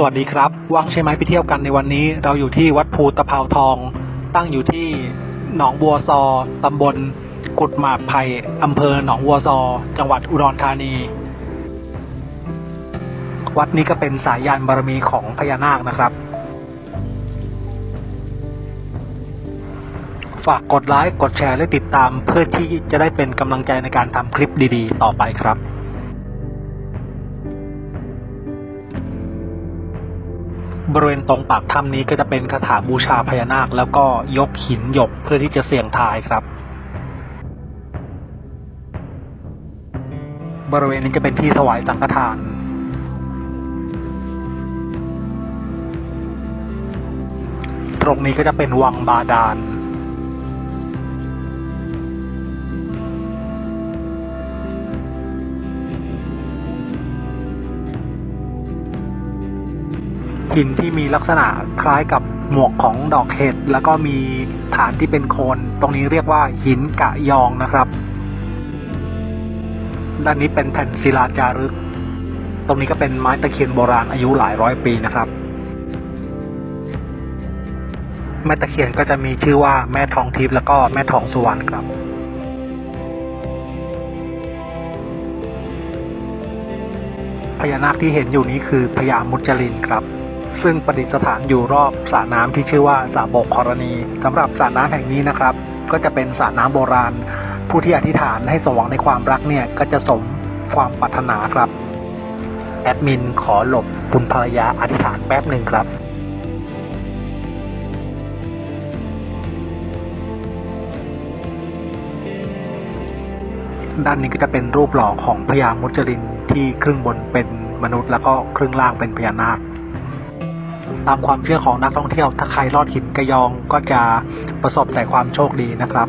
สวัสดีครับว่างใช่ไหมไปเที่ยวกันในวันนี้ เราอยู่ที่วัดภูตะเภาทอง ตั้งอยู่ที่หนองบัวซอตำบลกุดหมากไผ่อำเภอหนองบัวซอ จังหวัดอุดรธานี วัดนี้ก็เป็นสายยานบารมีของพญานาคนะครับ ฝากกดไลค์กดแชร์และติดตามเพื่อที่จะได้เป็นกำลังใจในการทำคลิปดีๆ ต่อไปครับ บริเวณตรงปากถ้ำนี้ก็จะเป็นคาถาบูชาพญานาค แล้วก็ยกหินหยกเพื่อที่จะเสี่ยงทายครับ บริเวณนี้จะเป็นที่ถวายสังฆทานตรงนี้ก็จะเป็นวังบาดาล หินที่มีลักษณะคล้ายกับหมวกของดอกเห็ดแล้วก็มีฐานที่เป็นโคนตรงนี้เรียกว่าหินกะยองนะครับ ด้านนี้เป็นแผ่นศิลาจารึก ตรงนี้ก็เป็นไม้ตะเคียนโบราณอายุหลายร้อยปีนะครับแม่ตะเคียนก็จะมีชื่อว่าแม่ทองทิพย์แล้วก็แม่ทองสุวรรณครับ พญานาคที่เห็นอยู่นี้คือพญามุจลินครับ ซึ่งประดิษฐานอยู่รอบสระน้ำที่ชื่อว่าสาบกครณีสำหรับสระน้ำแห่งนี้นะครับ ก็จะเป็นสระน้ำโบราณ ผู้ที่อธิษฐานให้สมหวังในความรักเนี่ยก็จะสมความปรารถนาครับแอดมินขอหลบคุณภรรยาอธิษฐานแป๊บหนึ่งครับด้านนี้ก็จะเป็นรูปหล่อของพญามุจลินที่ครึ่งบนเป็นมนุษย์แล้วก็ครึ่งล่างเป็นพญานาค ตามความเชื่อของนักท่องเที่ยว ถ้าใครลอดหินกระยองก็จะประสบแต่ความโชคดีนะครับ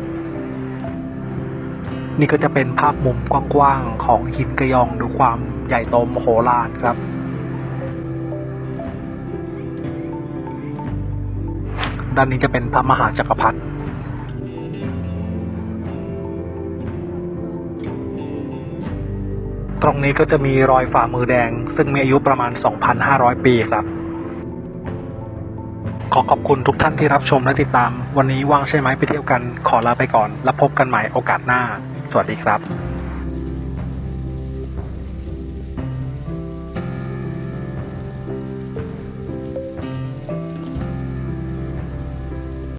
นี่ก็จะเป็นภาพมุมกว้างๆของหินกระยองดูความใหญ่โตมโหฬารครับด้านนี้จะเป็นพระมหาจักรพรรดิตรงนี้ก็จะมีรอยฝ่ามือแดง ซึ่งมีอายุประมาณ 2,500 ปีครับ ขอขอบคุณทุกท่านที่รับชมและติดตาม วันนี้ว่างใช่ไหมไปเที่ยวกัน ขอลาไปก่อน แล้วพบกันใหม่โอกาสหน้า สวัสดีครับ